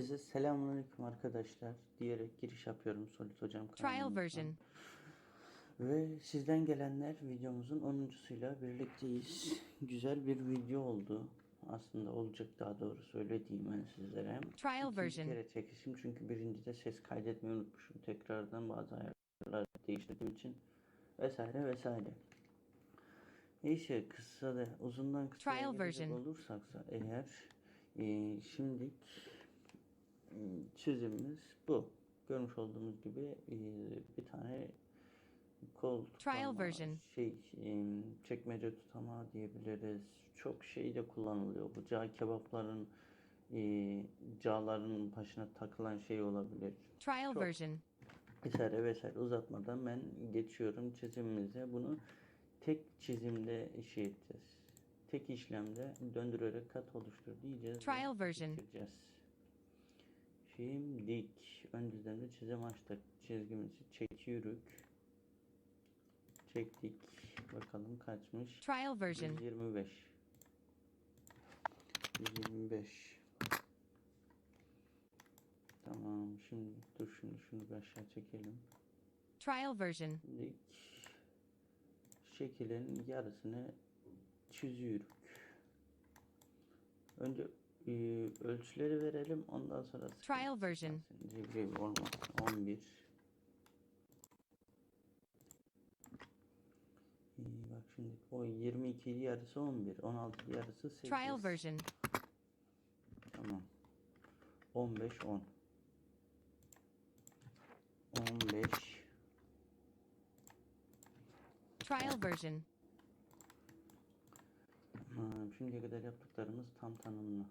Selamünaleyküm arkadaşlar diyerek giriş yapıyorum Solid Hocam Trial version. Ve sizden gelenler videomuzun 10.suyla birlikteyiz. Güzel bir video oldu. Aslında olacak daha doğrusu öyle diyeyim ben sizlere. Trial İkinci version. kere çekişim çünkü birincide ses kaydetmeyi unutmuşum. Tekrardan bazı ayarlar değiştirdiğim için vesaire vesaire. Neyse kısa da uzundan kısaya Trial version. olursaksa eğer e, şimdilik çizimimiz bu. Görmüş olduğumuz gibi e, bir tane kol Trial tutama, version. şey e, çekmece tutama diyebiliriz. Çok şey de kullanılıyor. Bu cağ kebapların e, cağların başına takılan şey olabilir. Trial Çok version. vesaire vesaire uzatmadan ben geçiyorum çizimimize. Bunu tek çizimde şey edeceğiz. Tek işlemde döndürerek kat oluştur diyeceğiz. Trial version. bitireceğiz. Şimdi ön düzlemde çizim açtık. Çizgimizi çekiyoruz. Çektik. Bakalım kaçmış. Trial version. 125. 125. Tamam şimdi dur şunu şunu bir aşağı çekelim. Trial version. Şimdi şekilin yarısını çiziyoruz. Önce e, ölçüleri verelim ondan sonra Trial version. Cibri olmaz. 11 İyi bak şimdi o 22 yarısı 11 16 yarısı 8 Trial version. Tamam. 15 10. 15 Trial version. Tamam. Şimdiye kadar yaptıklarımız tam tanımlı.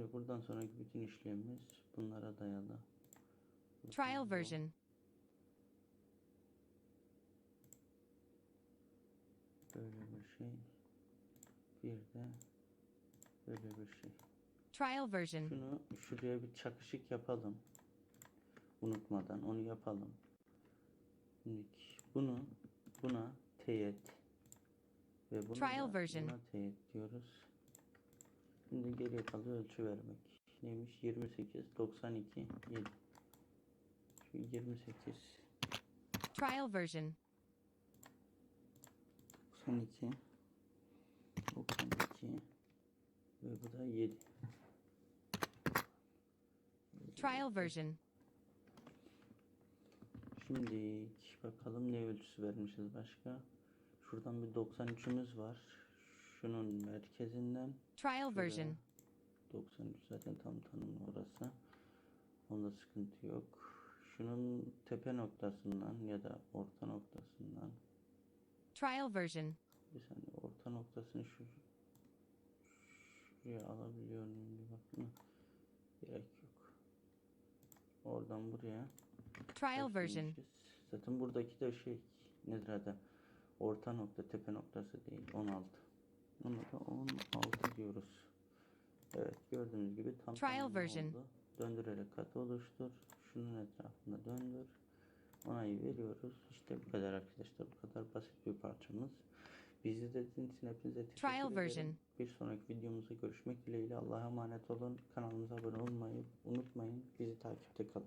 Şimdi buradan sonraki bütün işlemimiz bunlara dayalı. Trial version. Böyle bir şey. Bir de böyle bir şey. Trial version. Şunu şuraya bir çakışık yapalım. Unutmadan onu yapalım. Şimdi bunu buna teğet ve bunu Trial da version. buna teğet diyoruz. Şimdi geriye kalıyor ölçü vermek. Neymiş? 28 92 7. Şu 28 Trial version. 92 92 ve bu da 7. Trial version. Şimdi bakalım ne ölçüsü vermişiz başka. Şuradan bir 93'ümüz var. Şunun merkezinden. Trial version. 93 zaten tam tanımlı orası. Onda sıkıntı yok. Şunun tepe noktasından ya da orta noktasından. Trial version. Bir saniye orta noktasını şu şuraya alabiliyor muyum bir bakma. Gerek yok. Oradan buraya. Trial version. Başlamışız. Zaten buradaki de şey nedir adı? Orta nokta tepe noktası değil 16. Da 16 diyoruz. Evet gördüğünüz gibi tam Trial version. oldu. Döndürerek kat oluştur. Şunun etrafında döndür. Onayı veriyoruz. İşte bu kadar arkadaşlar. Bu kadar basit bir parçamız. Bizi izlediğiniz için hepinize teşekkür Trial ederim. version. Bir sonraki videomuzda görüşmek dileğiyle. Allah'a emanet olun. Kanalımıza abone olmayı unutmayın. Bizi takipte kalın.